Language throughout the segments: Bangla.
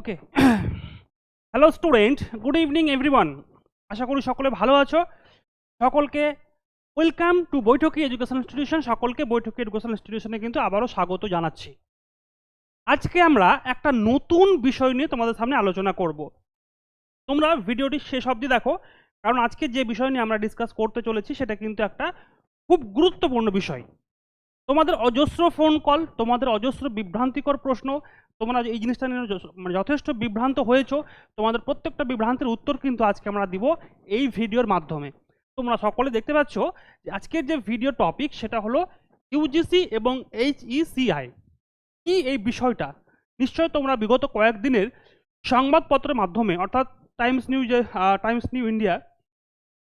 Okay hello student good evening everyone আশা করি সকলে ভালো আছো। সকলকে welcome to Baithaki education institution সকলকে বৈঠকি এডুকেশন ইনস্টিটিউশনে কিন্তু আবারও স্বাগত জানাচ্ছি। আজকে আমরা একটা নতুন বিষয় নিয়ে তোমাদের সামনে আলোচনা করব। তোমরা ভিডিওটি শেষ অবধি দেখো, কারণ আজকে যে বিষয় নিয়ে আমরা ডিসকাস করতে চলেছি, সেটা কিন্তু একটা খুব গুরুত্বপূর্ণ বিষয়। তোমাদের অজস্র ফোন কল তোমাদের অজস্র বিভ্রান্তিকর প্রশ্ন তোমরা এই জিনিসটা নিয়ে মানে যথেষ্ট বিভ্রান্ত হয়েছো, তোমাদের প্রত্যেকটা বিভ্রান্তের উত্তর কিন্তু আজকে আমরা দিব এই ভিডিওর মাধ্যমে। তোমরা সকলে দেখতে পাচ্ছ যে আজকের যে ভিডিও টপিক সেটা হলো ইউজিসি এবং এইচইসিআই কি এই বিষয়টা? নিশ্চয় তোমরা বিগত কয়েকদিনের সংবাদপত্রের মাধ্যমে, অর্থাৎ টাইমস নিউজে টাইমস নিউ ইন্ডিয়া,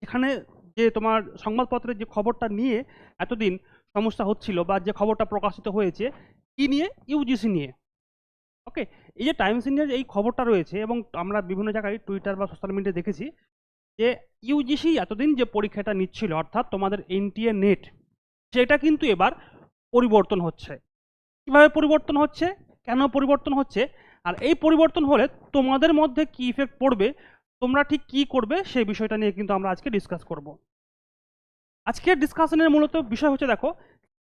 এখানে যে তোমার সংবাদপত্রের যে খবরটা নিয়ে এতদিন সমস্যা হচ্ছিল বা যে খবরটা প্রকাশিত হয়েছে, কি নিয়ে? ইউজিসি নিয়ে। ওকে, এই যে টাইমস ইন্ডিয়ার এই খবরটা রয়েছে এবং আমরা বিভিন্ন জায়গায় টুইটার বা সোশ্যাল মিডিয়া দেখেছি যে ইউজিসি এতদিন যে পরীক্ষাটা নিচ্ছিল, অর্থাৎ তোমাদের এনটিএ নেট সেটা কিন্তু এবার পরিবর্তন হচ্ছে। কীভাবে পরিবর্তন হচ্ছে? কেন পরিবর্তন হচ্ছে? আর এই পরিবর্তন হলে তোমাদের মধ্যে কি ইফেক্ট পড়বে? তোমরা ঠিক কি করবে? সেই বিষয়টা নিয়ে কিন্তু আমরা আজকে ডিসকাস করব। আজকের ডিসকাশনের মূলত বিষয় হচ্ছে, দেখো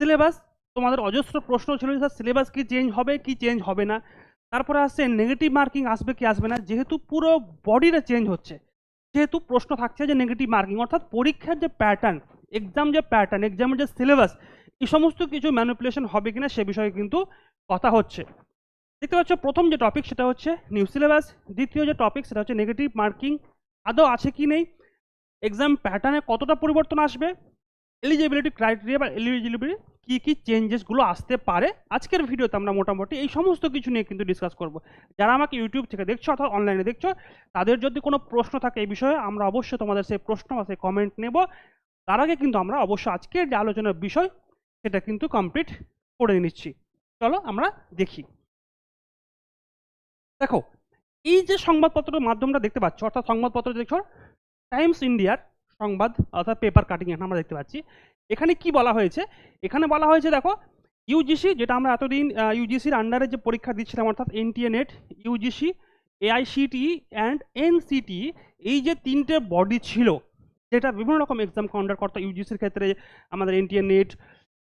সিলেবাস তোমাদের অজস্র প্রশ্ন ছিল স্যার সিলেবাস কি চেঞ্জ হবে, কি চেঞ্জ হবে না? তারপরে আসছে নেগেটিভ মার্কিং আসবে কি আসবে না, যেহেতু পুরো বডিটা চেঞ্জ হচ্ছে, যেহেতু প্রশ্ন থাকছে যে নেগেটিভ মার্কিং অর্থাৎ পরীক্ষার যে প্যাটার্ন এক্সাম যে প্যাটার্ন এক্সামের যে সিলেবাস এই সমস্ত কিছু ম্যানিপুলেশন হবে কিনা সে বিষয়ে কিন্তু কথা হচ্ছে। দেখতে পাচ্ছ, প্রথম যে টপিক সেটা হচ্ছে নিউ সিলেবাস দ্বিতীয় যে টপিক সেটা হচ্ছে নেগেটিভ মার্কিং আদৌ আছে কি নেই এক্সাম প্যাটার্নে কতটা পরিবর্তন আসবে এলিজিবিলিটি ক্রাইটেরিয়া বা এলিজিবিলিটি কী কী চেঞ্জেসগুলো আসতে পারে? আজকের ভিডিওতে আমরা মোটামুটি এই সমস্ত কিছু নিয়ে কিন্তু ডিসকাস করব। যারা আমাকে ইউটিউব থেকে দেখছ অথবা অনলাইনে দেখছ, তাদের যদি কোনো প্রশ্ন থাকে এই বিষয়ে, আমরা অবশ্যই তোমাদের সেই প্রশ্ন বা সেই কমেন্ট নেব। তার আগে কিন্তু আমরা অবশ্যই আজকের যে আলোচনার বিষয়, সেটা কিন্তু কমপ্লিট করে নিচ্ছি। চলো আমরা দেখি। দেখো, এই যে সংবাদপত্রের মাধ্যমটা দেখতে পাচ্ছ, অর্থাৎ সংবাদপত্র দেখছ টাইমস ইন্ডিয়ার সংবাদ, অর্থাৎ পেপার কাটিং এখানে আমরা দেখতে পাচ্ছি। এখানে কি বলা হয়েছে? এখানে বলা হয়েছে, দেখো ইউজিসি যেটা আমরা এতদিন ইউজিসির আন্ডারে যে পরীক্ষা দিচ্ছিলাম, অর্থাৎ NTA NET UGC AICTE and NCTE এই যে তিনটে বডি ছিল, যেটা বিভিন্ন রকম এক্সাম কন্ডাক্ট করতো ইউজিসির ক্ষেত্রে, আমাদের এনটিএ নেট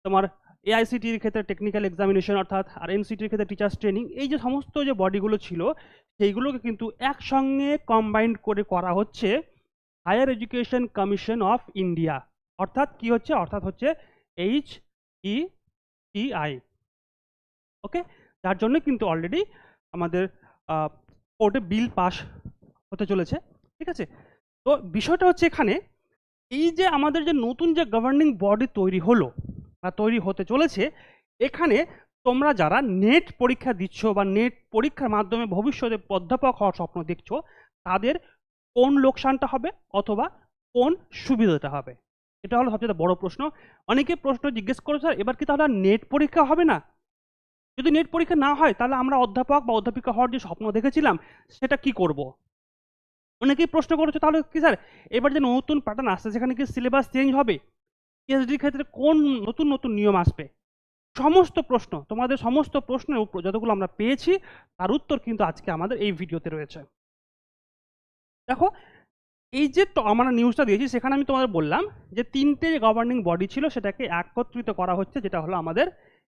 তোমার এআইসিটির ক্ষেত্রে টেকনিক্যাল এক্সামিনেশন অর্থাৎ, আর এনসিটির ক্ষেত্রে টিচার্স ট্রেনিং এই যে সমস্ত যে বডিগুলো ছিল, সেইগুলোকে কিন্তু একসঙ্গে কম্বাইন্ড করে করা হচ্ছে। Higher education commission of India. অর্থাৎ কি হচ্ছে? অর্থাৎ হচ্ছে এইচ ই টি আই। ওকে? যার জন্য কিন্তু অলরেডি আমাদের কোর্টে বিল পাস হতে চলেছে। ঠিক আছে? তো বিষয়টা হচ্ছে এখানে, এই যে আমাদের যে নতুন যে গভর্নিং বডি তৈরি হলো, বা তৈরি হতে চলেছে, এখানে তোমরা যারা নেট পরীক্ষা দিচ্ছ বা নেট পরীক্ষার মাধ্যমে ভবিষ্যতে অধ্যাপক হওয়ার স্বপ্ন দেখছ, তাদের কোন লোকসানটা হবে অথবা কোন সুবিধাটা হবে? এটা হলো সবচেয়ে বড় প্রশ্ন। অনেকে প্রশ্ন জিজ্ঞেস করে, স্যার, এবার কি তাহলে নেট পরীক্ষা হবে না? যদি নেট পরীক্ষা না হয়, তাহলে আমরা অধ্যাপক বা অধ্যাপিকা হওয়ার যে স্বপ্ন দেখেছিলাম, সেটা কি করব? অনেকেই প্রশ্ন করেছে, তাহলে কি, স্যার, এবার যে নতুন প্যাটার্ন আসছে, সেখানে কি সিলেবাস চেঞ্জ হবে? পিএইচডির ক্ষেত্রে কোন নতুন নতুন নিয়ম আসবে? সমস্ত প্রশ্ন, তোমাদের সমস্ত প্রশ্নের যতগুলো আমরা পেয়েছি, তার উত্তর কিন্তু আজকে আমাদের এই ভিডিওতে রয়েছে। দেখো, এই যে আমরা নিউজটা দিয়েছি, সেখানে আমি তোমাদের বললাম যে তিনটে যে গভর্নিং বডি ছিল, সেটাকে একত্রিত করা হচ্ছে, যেটা হলো আমাদের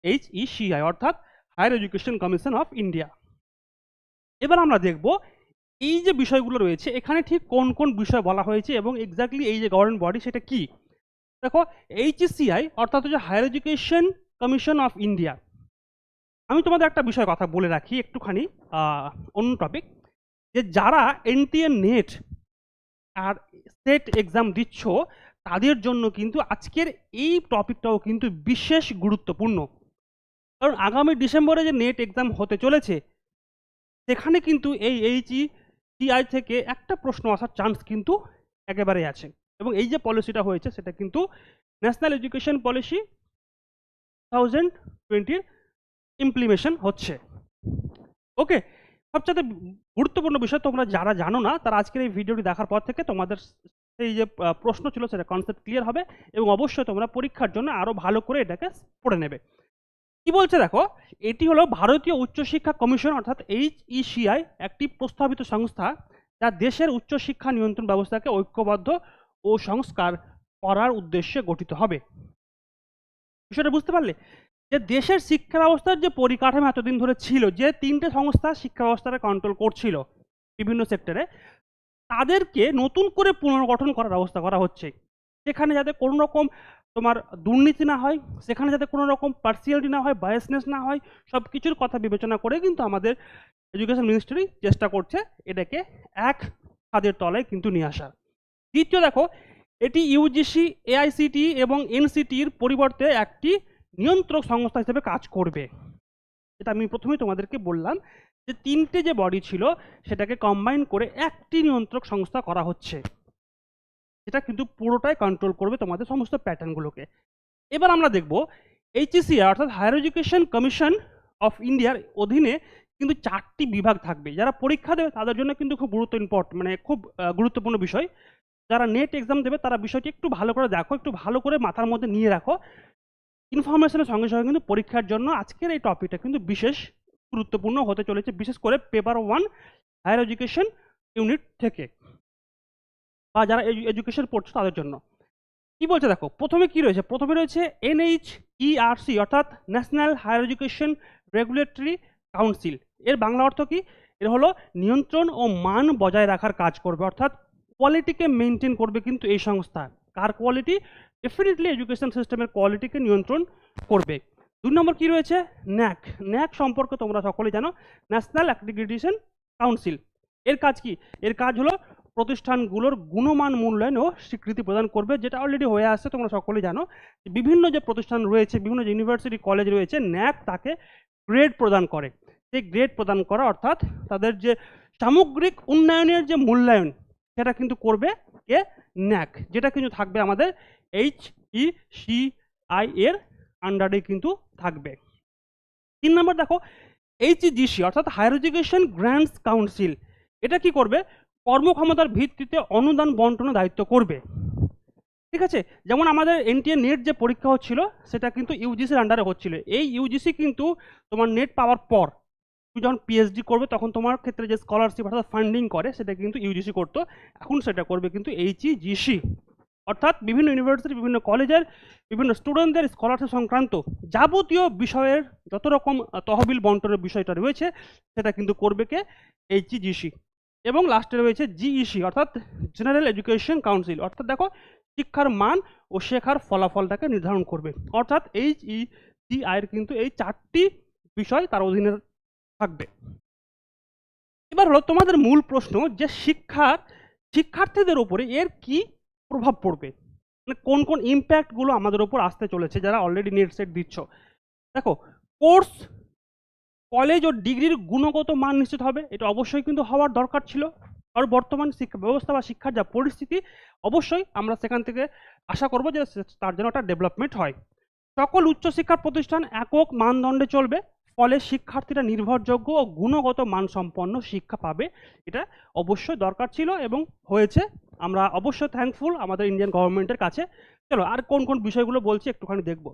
এইচ ইসিআই অর্থাৎ higher education commission of India এবার আমরা দেখব, এই যে বিষয়গুলো রয়েছে, এখানে ঠিক কোন কোন বিষয় বলা হয়েছে এবং এক্স্যাক্টলি এই যে গভর্নমেন্ট বডি সেটা কি? দেখো এইচ এইচসিআই অর্থাৎ হচ্ছে higher education commission of India আমি তোমাদের একটা বিষয় কথা বলে রাখি একটুখানি অন্য টপিক যে যারা এনটিএ নেট আর সেট এক্সাম দিচ্ছ, তাদের জন্য কিন্তু আজকের এই টপিকটাও কিন্তু বিশেষ গুরুত্বপূর্ণ। কারণ আগামী ডিসেম্বরে যে নেট এক্সাম হতে চলেছে, সেখানে কিন্তু এই এইচই টিআই থেকে একটা প্রশ্ন আসার চান্স কিন্তু একেবারেই আছে। এবং এই যে পলিসিটা হয়েছে, সেটা কিন্তু ন্যাশনাল এডুকেশন পলিসি থাউজেন্ড টোয়েন্টির ইমপ্লিমেশন হচ্ছে। ওকে সবচেয়ে গুরুত্বপূর্ণ বিষয় তোমরা যারা জানো না, তারা আজকের এই ভিডিওটি দেখার পর থেকে তোমাদের সেই যে প্রশ্ন ছিল সেটা কনসেপ্ট ক্লিয়ার হবে এবং অবশ্যই তোমরা পরীক্ষার জন্য আরও ভালো করে এটাকে পড়ে নেবে। কি বলছে দেখো? এটি হলো ভারতীয় উচ্চশিক্ষা কমিশন অর্থাৎ এইচইসিআই একটি প্রস্তাবিত সংস্থা যা দেশের উচ্চশিক্ষা নিয়ন্ত্রণ ব্যবস্থাকে ঐক্যবদ্ধ ও সংস্কার করার উদ্দেশ্যে গঠিত হবে। বিষয়টা বুঝতে পারলে? যে দেশের শিক্ষা ব্যবস্থার যে পরিকাঠামো এতদিন ধরে ছিল, যে তিনটে সংস্থা শিক্ষা ব্যবস্থাটা কন্ট্রোল করছিল বিভিন্ন সেক্টরে তাদেরকে নতুন করে পুনর্গঠন করার ব্যবস্থা করা হচ্ছে। সেখানে যাতে কোনো রকম তোমার দুর্নীতি না হয়, সেখানে যাতে কোনো রকম পার্সিয়ালিটি না হয় বায়াসনেস না হয় সব কিছুর কথা বিবেচনা করে কিন্তু আমাদের এডুকেশন মিনিস্ট্রি চেষ্টা করছে এটাকে এক ছাদের তলায় কিন্তু নিয়ে আসার। দ্বিতীয় দেখো, এটি ইউজিসি এআইসিটি এবং এনসিটির পরিবর্তে একটি নিয়ন্ত্রক সংস্থা হিসেবে কাজ করবে। এটা আমি প্রথমেই তোমাদেরকে বললাম যে তিনটে যে বডি ছিল, সেটাকে কম্বাইন করে একটি নিয়ন্ত্রক সংস্থা করা হচ্ছে। যেটা কিন্তু পুরোটাই কন্ট্রোল করবে তোমাদের সমস্ত প্যাটার্নগুলোকে এবার আমরা দেখব এইচএসিআর অর্থাৎ হায়ার এডুকেশন কমিশন অফ ইন্ডিয়ার অধীনে কিন্তু চারটি বিভাগ থাকবে। যারা পরীক্ষা দেবে, তাদের জন্য কিন্তু খুব গুরুত্ব ইম্পর্ট মানে খুব গুরুত্বপূর্ণ বিষয়। যারা নেট এক্সাম দেবে, তারা বিষয়টি একটু ভালো করে দেখো, একটু ভালো করে মাথার মধ্যে নিয়ে রাখো। ইনফরমেশনের সঙ্গে সঙ্গে কিন্তু পরীক্ষার জন্য আজকের এই টপিকটা কিন্তু বিশেষ গুরুত্বপূর্ণ হতে চলেছে, বিশেষ করে paper one higher education unit থেকে বা যারা এডুকেশন পড়ছে তাদের জন্য। কি বলছে দেখো, প্রথমে কি রয়েছে? প্রথমে রয়েছে এনএইচইআরসি অর্থাৎ national higher education regulatory council এর বাংলা অর্থ কি? এর হলো নিয়ন্ত্রণ ও মান বজায় রাখার কাজ করবে, অর্থাৎ কোয়ালিটিকে মেনটেন করবে কিন্তু এই সংস্থা। কার কোয়ালিটি ডেফিনেটলি এডুকেশন সিস্টেমের কোয়ালিটিকে নিয়ন্ত্রণ করবে। দুই নম্বর কি রয়েছে? ন্যাক। ন্যাক সম্পর্কে তোমরা সকলেই জানো। ন্যাশনাল অ্যাক্রিডিটেশন কাউন্সিল এর কাজ কি? এর কাজ হলো প্রতিষ্ঠানগুলোর গুণমান মূল্যায়ন ও স্বীকৃতি প্রদান করবে, যেটা অলরেডি হয়ে আসছে, তোমরা সকলেই জানো। বিভিন্ন যে প্রতিষ্ঠান রয়েছে, বিভিন্ন যে ইউনিভার্সিটি কলেজ রয়েছে, ন্যাক তাকে গ্রেড প্রদান করে। সেই গ্রেড প্রদান করা অর্থাৎ তাদের যে সামগ্রিক উন্নয়নের যে মূল্যায়ন, সেটা কিন্তু করবে কে? ন্যাক, যেটা কিন্তু থাকবে আমাদের এইচ ই সি আই এর আন্ডারে কিন্তু থাকবে। তিন নম্বর দেখো এইচ এইচজিসি অর্থাৎ হায়ার এডুকেশন গ্র্যান্টস কাউন্সিল এটা কি করবে? কর্মক্ষমতার ভিত্তিতে অনুদান বন্টনের দায়িত্ব করবে। ঠিক আছে? যেমন আমাদের এনটিএ নেট যে পরীক্ষা হচ্ছিল, সেটা কিন্তু ইউজিসির আন্ডারে হচ্ছিল। এই ইউজিসি কিন্তু তোমার নেট পাওয়ার পর তুমি যখন পিএইচডি করবে, তখন তোমার ক্ষেত্রে যে স্কলারশিপ অর্থাৎ ফান্ডিং করে সেটা কিন্তু ইউজিসি করতো। এখন সেটা করবে কিন্তু এইচইজিসি অর্থাৎ বিভিন্ন ইউনিভার্সিটি বিভিন্ন কলেজের বিভিন্ন স্টুডেন্টদের স্কলারশিপ সংক্রান্ত যাবতীয় বিষয়ের যত রকম তহবিল বন্টনের বিষয়টা রয়েছে, সেটা কিন্তু করবে কে? এইচইজিসি এবং লাস্টে রয়েছে জিইসি অর্থাৎ জেনারেল এডুকেশন কাউন্সিল অর্থাৎ দেখো, শিক্ষার মান ও শেখার ফলাফলটাকে নির্ধারণ করবে। অর্থাৎ এইচ ই আইয়ের কিন্তু এই চারটি বিষয় তার অধীনে থাকবে। এবার হলো তোমাদের মূল প্রশ্ন যে শিক্ষার, শিক্ষার্থীদের উপরে এর কি প্রভাব পড়বে? মানে কোন কোন ইম্প্যাক্টগুলো আমাদের উপর আসতে চলেছে যারা অলরেডি নেট সেট দিচ্ছ? দেখো কোর্স কলেজ ও ডিগ্রির গুণগত মান নিশ্চিত হবে। এটা অবশ্যই কিন্তু হওয়ার দরকার ছিল। আর বর্তমান শিক্ষা ব্যবস্থা বা শিক্ষার যা পরিস্থিতি, অবশ্যই আমরা সেখান থেকে আশা করব যে তার জন্য একটা ডেভেলপমেন্ট হয়। সকল উচ্চশিক্ষার প্রতিষ্ঠান একক মানদণ্ডে চলবে। ফলে শিক্ষার্থীরা নির্ভরযোগ্য ও গুণগত মানসম্পন্ন শিক্ষা পাবে। এটা অবশ্যই দরকার ছিল এবং হয়েছে। আমরা অবশ্যই থ্যাঙ্কফুল আমাদের ইন্ডিয়ান গভর্নমেন্টের কাছে। চলো আর কোন কোন বিষয়গুলো বলছি একটুখানি দেখব।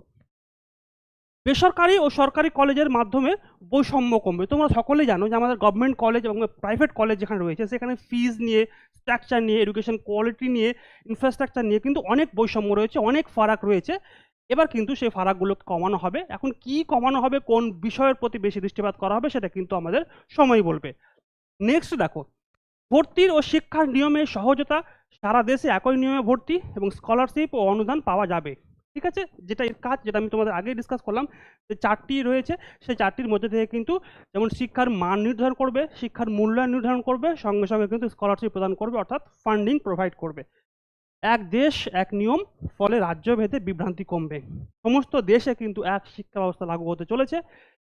বেসরকারি ও সরকারি কলেজের মাধ্যমে বৈষম্য কমবে। তোমরা সকলেই জানো যে আমাদের গভর্নমেন্ট কলেজ এবং প্রাইভেট কলেজ যেখানে রয়েছে, সেখানে ফিজ নিয়ে স্ট্রাকচার নিয়ে এডুকেশন কোয়ালিটি নিয়ে ইনফ্রাস্ট্রাকচার নিয়ে কিন্তু অনেক বৈষম্য রয়েছে, অনেক ফারাক রয়েছে। এবার কিন্তু সেই ফারাকগুলোকে কমানো হবে। এখন কি কমানো হবে, কোন বিষয়ের প্রতি বেশি দৃষ্টিপাত করা হবে, সেটা কিন্তু আমাদের সময় বলবে। নেক্সট দেখো, ভর্তির ও শিক্ষার নিয়মে সহজতা, সারা দেশে একই নিয়মে ভর্তি এবং স্কলারশিপ ও অনুদান পাওয়া যাবে। ঠিক আছে? যেটা এর কাজ, যেটা আমি তোমাদের আগেই ডিসকাস করলাম, যে চারটি রয়েছে, সেই চারটির মধ্যে থেকে কিন্তু যেমন শিক্ষার মান নির্ধারণ করবে, শিক্ষার মূল্যায়ন নির্ধারণ করবে, সঙ্গে সঙ্গে কিন্তু স্কলারশিপ প্রদান করবে, অর্থাৎ ফান্ডিং প্রোভাইড করবে। এক দেশ, এক নিয়ম, ফলে রাজ্যভেদে বিভ্রান্তি কমবে। সমস্ত দেশে কিন্তু এক শিক্ষা ব্যবস্থা লাগু হতে চলেছে,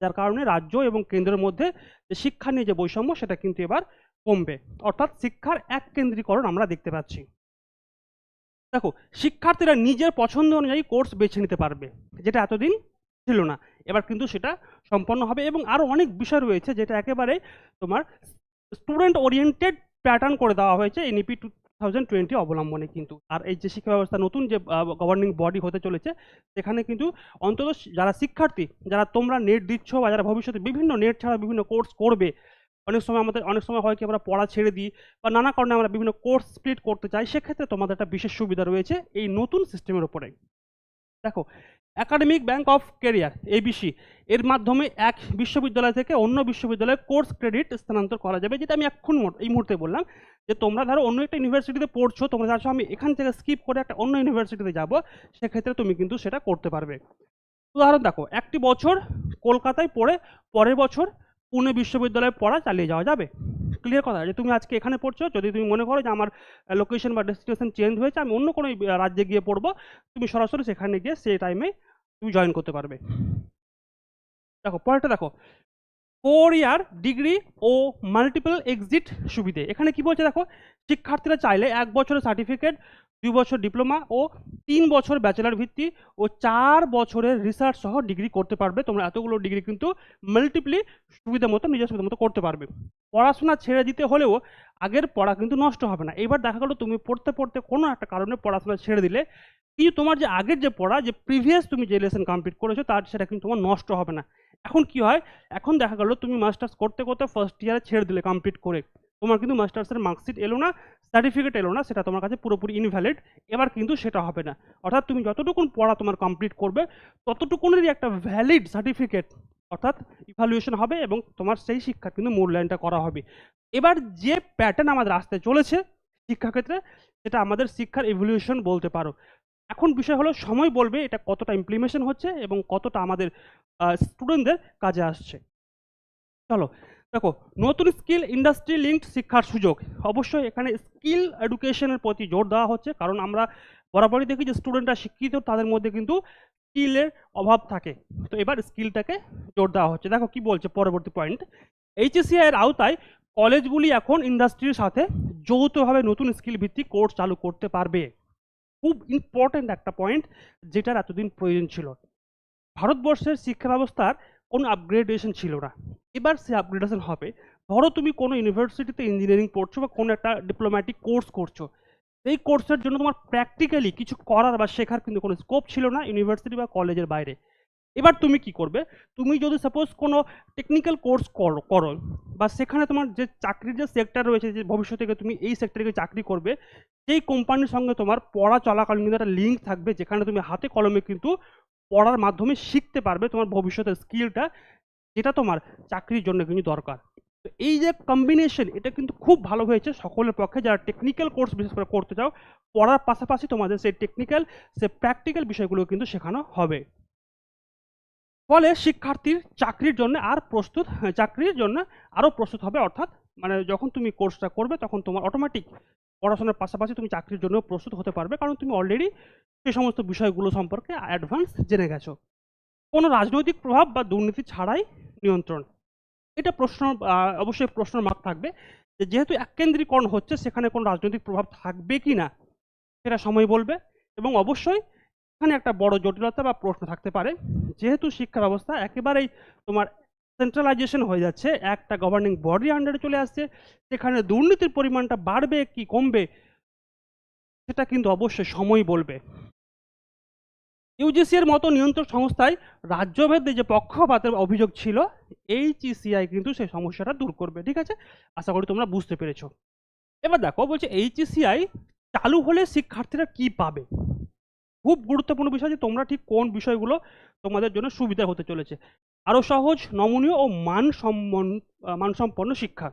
যার কারণে রাজ্য এবং কেন্দ্রের মধ্যে যে শিক্ষা নিয়ে যে বৈষম্য, সেটা কিন্তু এবার কমবে। অর্থাৎ শিক্ষার এক কেন্দ্রীকরণ আমরা দেখতে পাচ্ছি। দেখো, শিক্ষার্থীরা নিজের পছন্দ অনুযায়ী কোর্স বেছে নিতে পারবে, যেটা এতদিন ছিল না। এবার কিন্তু সেটা সম্পন্ন হবে এবং আরও অনেক বিষয় রয়েছে, যেটা একেবারে তোমার স্টুডেন্ট ওরিয়েন্টেড প্যাটার্ন করে দেওয়া হয়েছে এনইপি টু থাউজেন্ড টোয়েন্টি অবলম্বনে কিন্তু। আর এই যে শিক্ষা ব্যবস্থা, নতুন যে গভর্নিং বডি হতে চলেছে, সেখানে কিন্তু অন্তত যারা শিক্ষার্থী, যারা তোমরা নেট দিচ্ছ বা যারা ভবিষ্যতে বিভিন্ন নেট ছাড়া বিভিন্ন কোর্স করবে, অনেক সময় আমাদের, অনেক সময় হয় কি আমরা পড়া ছেড়ে দিই বা নানা কারণে আমরা বিভিন্ন কোর্স স্প্লিট করতে চাই, সেক্ষেত্রে তোমাদের একটা বিশেষ সুবিধা রয়েছে এই নতুন সিস্টেমের উপরে। দেখো academic bank of career ABC এর মাধ্যমে এক বিশ্ববিদ্যালয় থেকে অন্য বিশ্ববিদ্যালয়ে কোর্স ক্রেডিট স্থানান্তর করা যাবে, যেটা আমি এখন এই মুহূর্তে বললাম যে তোমরা ধরো অন্য একটা ইউনিভার্সিটিতে পড়ছো, তোমরা চাচ্ছ আমি এখান থেকে স্কিপ করে একটা অন্য ইউনিভার্সিটিতে যাব, সেক্ষেত্রে তুমি কিন্তু সেটা করতে পারবে। উদাহরণ দেখো, একটি বছর কলকাতায় পড়ে, পরের বছর পুনে বিশ্ববিদ্যালয়ে পড়া চালিয়ে যাওয়া যাবে। ক্লিয়ার কথা? যে তুমি আজকে এখানে পড়ছো, যদি তুমি মনে করো যে আমার লোকেশন বা ডেস্টিনেশন চেঞ্জ হয়েছে, আমি অন্য কোনো রাজ্যে গিয়ে পড়ব, তুমি সরাসরি সেখানে গিয়ে সেই টাইমে তুমি জয়েন করতে পারবে। দেখো, পরেরটা দেখো। ফোর ইয়ার ডিগ্রি ও মাল্টিপল এক্সিট সুবিধে। এখানে কি বলছে দেখো? শিক্ষার্থীরা চাইলে এক বছরের সার্টিফিকেট দুই বছর ডিপ্লোমা ও তিন বছর ব্যাচেলার ভিত্তি ও চার বছরের রিসার্চ সহ ডিগ্রি করতে পারবে। তোমরা এতগুলো ডিগ্রি কিন্তু মাল্টিপলি সুবিধা মতো, নিজের সুবিধা মতো করতে পারবে। পড়াশোনা ছেড়ে দিতে হলেও আগের পড়া কিন্তু নষ্ট হবে না। এবার দেখা গেলো তুমি পড়তে পড়তে কোনো একটা কারণে পড়াশোনা ছেড়ে দিলে, কিন্তু তোমার যে আগের যে পড়া, যে প্রিভিয়াস তুমি যে লেসন কমপ্লিট করেছ, তার সেটা কিন্তু তোমার নষ্ট হবে না। এখন কি হয়? এখন দেখা গেলো তুমি মাস্টার্স করতে করতে ফার্স্ট ইয়ারে ছেড়ে দিলে কমপ্লিট করে। তোমার কিন্তু মাস্টার্সের মার্কশিট এলো না সার্টিফিকেট এলো না, সেটা তোমার কাছে পুরোপুরি ইনভ্যালিড এবার কিন্তু সেটা হবে না। অর্থাৎ তুমি যতটুকুন পড়া তোমার কমপ্লিট করবে, ততটুকুনেরই একটা ভ্যালিড সার্টিফিকেট অর্থাৎ ইভ্যালুয়েশন হবে এবং তোমার সেই শিক্ষার কিন্তু মূল্যায়নটা করা হবে। এবার যে প্যাটার্ন আমাদের আসতে চলেছে শিক্ষাক্ষেত্রে, সেটা আমাদের শিক্ষার ইভলিউশন বলতে পারো। এখন বিষয় হলো, সময় বলবে এটা কতটা ইমপ্লিমেশন হচ্ছে এবং কতটা আমাদের স্টুডেন্টদের কাজে আসছে। চলো দেখো, নতুন স্কিল ইন্ডাস্ট্রি লিঙ্কড শিক্ষার সুযোগ। অবশ্যই এখানে স্কিল এডুকেশনের প্রতি জোর দেওয়া হচ্ছে, কারণ আমরা বরাবরই দেখি যে স্টুডেন্টরা শিক্ষিত, তাদের মধ্যে কিন্তু স্কিলের অভাব থাকে। তো এবার স্কিলটাকে জোর দেওয়া হচ্ছে। দেখো কি বলছে পরবর্তী পয়েন্ট এইচএসিআই এর আওতায় কলেজগুলি এখন ইন্ডাস্ট্রির সাথে যৌথভাবে নতুন স্কিল ভিত্তিক কোর্স চালু করতে পারবে। খুব ইম্পর্ট্যান্ট একটা পয়েন্ট যেটার এতদিন প্রয়োজন ছিল। ভারতবর্ষের শিক্ষা ব্যবস্থার কোনো আপগ্রেডেশন ছিল না। এবার সে আপগ্রেডেশন হবে। ধরো তুমি কোনো ইউনিভার্সিটিতে ইঞ্জিনিয়ারিং পড়ছো বা কোনো একটা ডিপ্লোম্যাটিক কোর্স করছ। এই কোর্সের জন্য তোমার প্র্যাকটিক্যালি কিছু করার বা শেখার কিন্তু কোনো স্কোপ ছিল না ইউনিভার্সিটি বা কলেজের বাইরে। এবার তুমি কি করবে? তুমি যদি সাপোজ কোনো টেকনিক্যাল কোর্স করো করো বা সেখানে তোমার যে চাকরির যে সেক্টর রয়েছে, যে ভবিষ্যতে তুমি এই সেক্টরে চাকরি করবে, সেই কোম্পানির সঙ্গে তোমার পড়া চলাকালীন কিন্তু একটা লিঙ্ক থাকবে, যেখানে তুমি হাতে কলমে কিন্তু পড়ার মাধ্যমে শিখতে পারবে তোমার ভবিষ্যতের স্কিলটা যেটা তোমার চাকরির জন্য কিন্তু দরকার। তো এই যে কম্বিনেশন এটা কিন্তু খুব ভালো হয়েছে সকলের পক্ষে। যারা টেকনিক্যাল কোর্স বিশেষ করে করতে চাও, পড়ার পাশাপাশি তোমাদের সেই টেকনিক্যাল সে প্র্যাকটিক্যাল বিষয়গুলো কিন্তু শেখানো হবে। ফলে শিক্ষার্থীর চাকরির জন্য আর প্রস্তুত, চাকরির জন্য আরও প্রস্তুত হবে। অর্থাৎ মানে যখন তুমি কোর্সটা করবে, তখন তোমার অটোমেটিক পড়াশোনার পাশাপাশি তুমি চাকরির জন্য প্রস্তুত হতে পারবে। কারণ তুমি অলরেডি সেই সমস্ত বিষয়গুলো সম্পর্কে অ্যাডভান্স জেনে গেছো। কোনো রাজনৈতিক প্রভাব বা দুর্নীতি ছাড়াই নিয়ন্ত্রণ। এটা প্রশ্ন অবশ্যই প্রশ্ন মার্ক থাকবে যে যেহেতু এককেন্দ্রীকরণ হচ্ছে, সেখানে কোনো রাজনৈতিক প্রভাব থাকবে কি না, সেটা সময় বলবে এবং অবশ্যই এখানে একটা বড় জটিলতা বা প্রশ্ন থাকতে পারে। যেহেতু শিক্ষা ব্যবস্থা একেবারেই তোমার সেন্ট্রালাইজেশন হয়ে যাচ্ছে, একটা গভর্নিং বডি আন্ডারে চলে আসছে, সেখানে দুর্নীতির পরিমাণটা বাড়বে কি কমবে, সেটা কিন্তু অবশ্যই সময় বলবে। ইউজিসি এর মতো নিয়ন্ত্রক সংস্থায় রাজ্যভেদে যে পক্ষপাতের অভিযোগ ছিল, এইচইসিআই কিন্তু সেই সমস্যাটা দূর করবে, ঠিক আছে? আশা করি তোমরা বুঝতে পেরেছ। এবার দেখো বলছে এইচইসিআই চালু হলে শিক্ষার্থীরা কি পাবে? খুব গুরুত্বপূর্ণ বিষয় যে তোমরা ঠিক কোন বিষয়গুলো তোমাদের জন্য সুবিধা হতে চলেছে। আরও সহজ, নমনীয় ও মানসম্পন্ন মানসম্পন্ন শিক্ষা।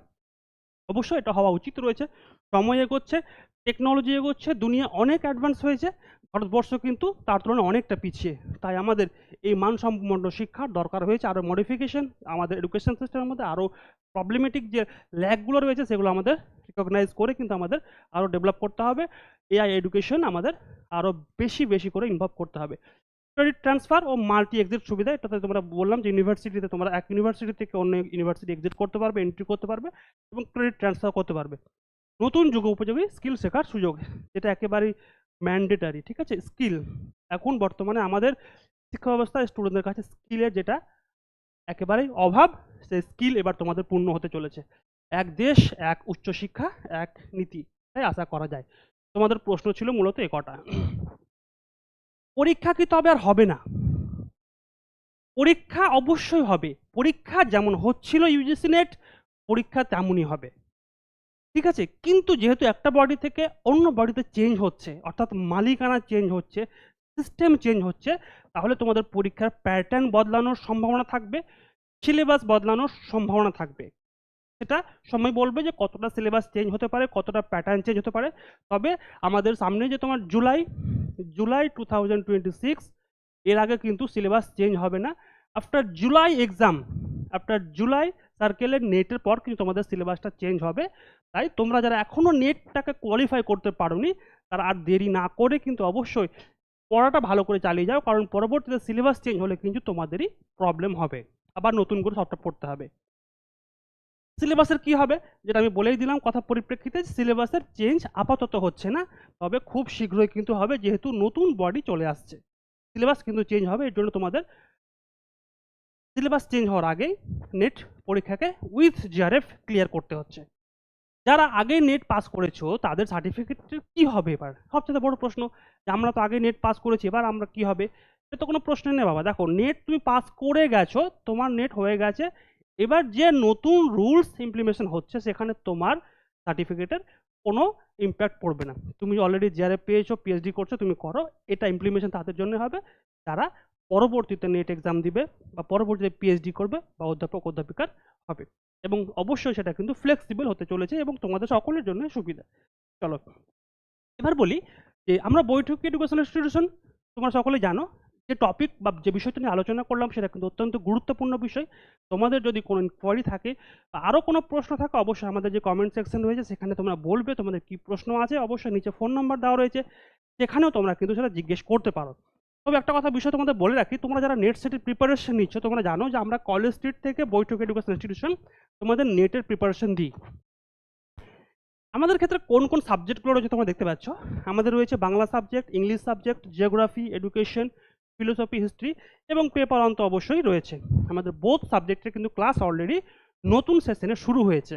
অবশ্যই এটা হওয়া উচিত রয়েছে। সময় এগোচ্ছে, টেকনোলজি এগোচ্ছে, দুনিয়া অনেক অ্যাডভান্স হয়েছে। ভারতবর্ষ কিন্তু তার তুলনায় অনেকটা পিছিয়ে। তাই আমাদের এই মানসম্পন্ন শিক্ষার দরকার হয়েছে আরও মডিফিকেশন আমাদের এডুকেশন সিস্টেমের মধ্যে আরও প্রবলেমেটিক যে ল্যাকগুলো রয়েছে সেগুলো আমাদের রিকগনাইজ করে কিন্তু আমাদের আরও ডেভেলপ করতে হবে। এআই এডুকেশন আমাদের আরও বেশি বেশি করে ইনভলভ করতে হবে। ক্রেডিট ট্রান্সফার ও মাল্টি এক্সিট সুবিধা, এটাতে তোমরা বললাম যে ইউনিভার্সিটিতে তোমরা এক ইউনিভার্সিটি থেকে অন্য ইউনিভার্সিটি এক্সিট করতে পারবে এন্ট্রি করতে পারবে এবং ক্রেডিট ট্রান্সফার করতে পারবে। নতুন যুগ উপযোগী স্কিল শেখার সুযোগ, যেটা একেবারেই ম্যান্ডেটারি ঠিক আছে? স্কিল এখন বর্তমানে আমাদের শিক্ষা ব্যবস্থায় স্টুডেন্টদের কাছে স্কিলের যেটা একেবারেই অভাব, সেই স্কিল এবার তোমাদের পূর্ণ হতে চলেছে। এক দেশ, এক উচ্চশিক্ষা এক নীতি, তাই আশা করা যায়। তোমাদের প্রশ্ন ছিল মূলত এ কটা। পরীক্ষা কি তবে আর হবে না? পরীক্ষা অবশ্যই হবে। পরীক্ষা যেমন হচ্ছিল ইউজিসি নেট পরীক্ষা তেমনই হবে। ঠিক আছে? কিন্তু যেহেতু একটা বডি থেকে অন্য বডিতে চেঞ্জ হচ্ছে, অর্থাৎ মালিকানা চেঞ্জ হচ্ছে সিস্টেম চেঞ্জ হচ্ছে, তাহলে তোমাদের পরীক্ষার প্যাটার্ন বদলানোর সম্ভাবনা থাকবে সিলেবাস বদলানোর সম্ভাবনা থাকবে। সেটা সময় বলবে যে কতটা সিলেবাস চেঞ্জ হতে পারে, কতটা প্যাটার্ন চেঞ্জ হতে পারে। তবে আমাদের সামনে যে তোমার জুলাই জুলাই টু এর আগে কিন্তু সিলেবাস চেঞ্জ হবে না। After July exam after July সার্কেলের নেটের পর কিন্তু তোমাদের সিলেবাসটা চেঞ্জ হবে। তাই তোমরা যারা এখনও নেটটাকে কোয়ালিফাই করতে পারোনি, তারা আর দেরি না করে কিন্তু অবশ্যই পড়াটা ভালো করে চালিয়ে যাও, কারণ পরবর্তীতে সিলেবাস চেঞ্জ হলে কিন্তু তোমাদেরই প্রবলেম হবে। আবার নতুন করে সবটা পড়তে হবে। সিলেবাসের কি হবে? যেটা আমি বলেই দিলাম, কথা পরিপ্রেক্ষিতে সিলেবাসের চেঞ্জ আপাতত হচ্ছে না, তবে খুব শীঘ্রই কিন্তু হবে, যেহেতু নতুন বডি চলে আসছে। সিলেবাস কিন্তু চেঞ্জ হবে, এর জন্য তোমাদের সিলেবাস চেঞ্জ হওয়ার আগেই নেট পরীক্ষাকে উইথ জিআরএফ ক্লিয়ার করতে হচ্ছে। যারা আগে নেট পাস করেছ, তাদের সার্টিফিকেটের কি হবে এবার? সবচেয়ে বড় প্রশ্ন, যে আমরা তো আগে নেট পাস করেছি, এবার আমরা কি হবে? এটা তো কোনো প্রশ্ন নেই বাবা। দেখো নেট তুমি পাস করে গেছো, তোমার নেট হয়ে গেছে, এবার যে নতুন রুলস ইমপ্লিমেশন হচ্ছে, সেখানে তোমার সার্টিফিকেটের কোনো ইম্প্যাক্ট পড়বে না। তুমি অলরেডি জিআরএফ পেয়েছ পিএইচডি করছ, তুমি করো, এটা ইমপ্লিমেশন তাদের জন্য হবে। যারা পরবর্তীতে নেট এক্সাম দিবে বা পরবর্তীতে পিএইচডি করবে বা অধ্যাপক অধ্যাপিকার হবে। এবং অবশ্যই সেটা কিন্তু ফ্লেক্সিবল হতে চলেছে এবং তোমাদের সকলের জন্য সুবিধা। চলো, এবার বলি যে আমরা বৈঠক এডুকেশন ইনস্টিটিউশন তোমরা সকলে জানো যে টপিক বা যে বিষয়টা নিয়ে আলোচনা করলাম সেটা কিন্তু অত্যন্ত গুরুত্বপূর্ণ বিষয়। তোমাদের যদি কোনো ইনকোয়ারি থাকে বা আরও কোনো প্রশ্ন থাকে, অবশ্যই আমাদের যে কমেন্ট সেকশন রয়েছে সেখানে তোমরা বলবে, তোমাদের কি প্রশ্ন আছে, অবশ্যই নিচে ফোন নাম্বার দেওয়া রয়েছে, সেখানেও তোমরা কিন্তু সেটা জিজ্ঞেস করতে পারো। তবে একটা কথা বিষয় তোমাদের বলে রাখি, তোমরা যারা নেট সেটের প্রিপারেশন নিচ্ছ, তোমরা জানো যে আমরা কলেজ স্ট্রিট থেকে বৈঠক এডুকেশন ইনস্টিটিউশন তোমাদের নেটের প্রিপারেশন দিই। আমাদের ক্ষেত্রে কোন কোন সাবজেক্টগুলো রয়েছে তোমরা দেখতে পাচ্ছ? আমাদের রয়েছে Bangla subject English subject geography education philosophy history এবং পেপার অন্ত অবশ্যই রয়েছে। আমাদের বোথ সাবজেক্টের কিন্তু ক্লাস অলরেডি নতুন সেশনে শুরু হয়েছে।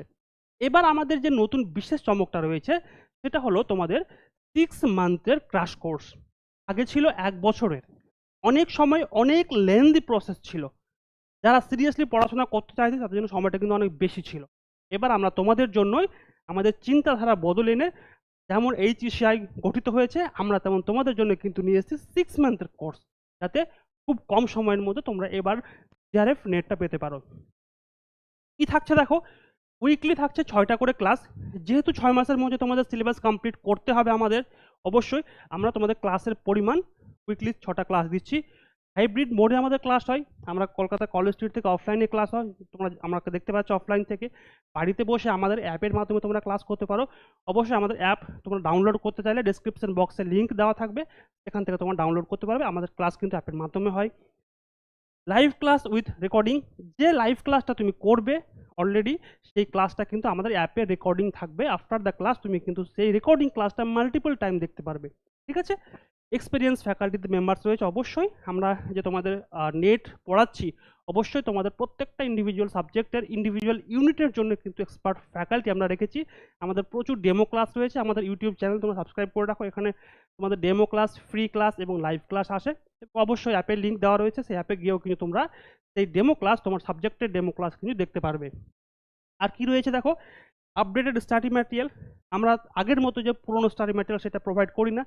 এবার আমাদের যে নতুন বিশেষ চমকটা রয়েছে, সেটা হলো তোমাদের সিক্স মান্থের ক্রাশ কোর্স আগে ছিল এক বছরের। অনেক সময় অনেক লেন্দি প্রসেস ছিল। যারা সিরিয়াসলি পড়াশোনা করতে চাইছে, তাদের জন্য সময়টা কিন্তু অনেক বেশি ছিল। এবার আমরা তোমাদের জন্যই আমাদের চিন্তাধারা বদল এনে যেমন এইচইসিআই গঠিত হয়েছে, আমরা তেমন তোমাদের জন্য কিন্তু নিয়ে এসেছি সিক্স মান্থের কোর্স যাতে খুব কম সময়ের মধ্যে তোমরা এবার জিআরএফ নেটটা পেতে পারো। কি থাকছে দেখো? উইকলি থাকছে ছয়টা করে ক্লাস যেহেতু ছয় মাসের মধ্যে তোমাদের সিলেবাস কমপ্লিট করতে হবে আমাদের অবশ্যই আমরা তোমাদের ক্লাসের পরিমাণ উইকলি ছটা ক্লাস দিচ্ছি। হাইব্রিড মোডে আমাদের ক্লাস হয়। আমরা কলকাতা কলেজ স্ট্রিট থেকে অফলাইনে ক্লাস হয়। তোমরা আমাকে দেখতে পাচ্ছ অফলাইন থেকে। বাড়িতে বসে আমাদের অ্যাপের মাধ্যমে তোমরা ক্লাস করতে পারো। অবশ্যই আমাদের অ্যাপ তোমরা ডাউনলোড করতে চাইলে ডিসক্রিপশন বক্সে লিঙ্ক দেওয়া থাকবে। সেখান থেকে তোমরা ডাউনলোড করতে পারবে। আমাদের ক্লাস কিন্তু অ্যাপের মাধ্যমে হয়। লাইভ ক্লাস উইথ রেকর্ডিং যে লাইভ ক্লাসটা তুমি করবে অলরেডি সেই ক্লাসটা কিন্তু আমাদের অ্যাপে রেকর্ডিং থাকবে। আফটার দ্য ক্লাস তুমি কিন্তু সেই রেকর্ডিং ক্লাসটা মাল্টিপল টাইম দেখতে পারবে। ঠিক আছে? এক্সপিরিয়েন্স ফ্যাকাল্টিতে মেম্বার্স রয়েছে, অবশ্যই আমরা যে তোমাদের নেট পড়াচ্ছি, অবশ্যই তোমাদের প্রত্যেকটা ইন্ডিভিজুয়াল সাবজেক্টের ইন্ডিভিজুয়াল ইউনিটের জন্য কিন্তু এক্সপার্ট ফ্যাকাল্টি আমরা রেখেছি। আমাদের প্রচুর ডেমো ক্লাস রয়েছে, আমাদের ইউটিউব চ্যানেল তোমরা সাবস্ক্রাইব করে রাখো। এখানে তোমাদের ডেমো ক্লাস ফ্রি ক্লাস এবং লাইভ ক্লাস আসে। অবশ্যই অ্যাপের লিঙ্ক দেওয়া রয়েছে, সেই অ্যাপে গিয়েও কিন্তু তোমরা সেই ডেমো ক্লাস তোমার সাবজেক্টের ডেমো ক্লাস কিন্তু দেখতে পারবে। আর কি রয়েছে দেখো আপডেটেড স্টাডি ম্যাটেরিয়াল আমরা আগের মতো যে পুরনো স্টাডি ম্যাটেরিয়াল সেটা প্রোভাইড করি না।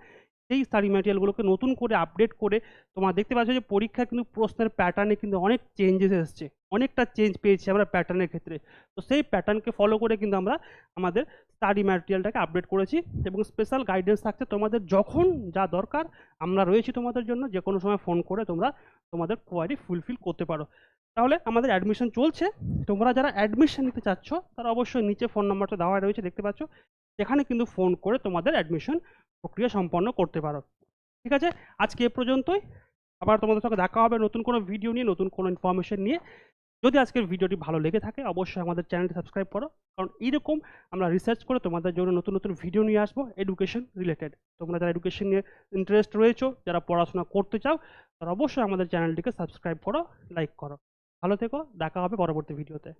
সেই স্টাডি ম্যাটেরিয়ালগুলোকে নতুন করে আপডেট করে তোমরা দেখতে পাচ্ছ যে পরীক্ষা কিন্তু প্রশ্নের প্যাটার্নে কিন্তু অনেক চেঞ্জেস এসেছে। অনেকটা চেঞ্জ পেয়েছি আমরা প্যাটার্নের ক্ষেত্রে। তো সেই প্যাটার্নকে ফলো করে কিন্তু আমরা আমাদের স্টাডি ম্যাটেরিয়ালটাকে আপডেট করেছি এবং স্পেশাল গাইডেন্স থাকছে তোমাদের যখন যা দরকার আমরা রয়েছি তোমাদের জন্য যে কোনো সময় ফোন করে তোমরা তোমাদের কোয়ারি ফুলফিল করতে পারো। তাহলে আমাদের অ্যাডমিশন চলছে। তোমরা যারা অ্যাডমিশন নিতে চাচ্ছ তারা অবশ্যই নিচে ফোন নাম্বারটা দেওয়া রয়েছে দেখতে পাচ্ছ। সেখানে কিন্তু ফোন করে তোমাদের অ্যাডমিশন প্রক্রিয়া সম্পন্ন করতে পারো। ঠিক আছে? আজকে এ পর্যন্তই। আবার তোমাদের সঙ্গে দেখা হবে নতুন কোনো ভিডিও নিয়ে, নতুন কোনো ইনফরমেশন নিয়ে। যদি আজকের ভিডিওটি ভালো লেগে থাকে, অবশ্যই আমাদের চ্যানেলটি সাবস্ক্রাইব করো। কারণ এইরকম আমরা রিসার্চ করে তোমাদের জন্য নতুন নতুন ভিডিও নিয়ে আসব এডুকেশন রিলেটেড তোমরা যারা এডুকেশন নিয়ে ইন্টারেস্ট রয়েছো, যারা পড়াশোনা করতে চাও, তারা অবশ্যই আমাদের চ্যানেলটিকে সাবস্ক্রাইব করো লাইক করো। ভালো থেকো, দেখা হবে পরবর্তী ভিডিওতে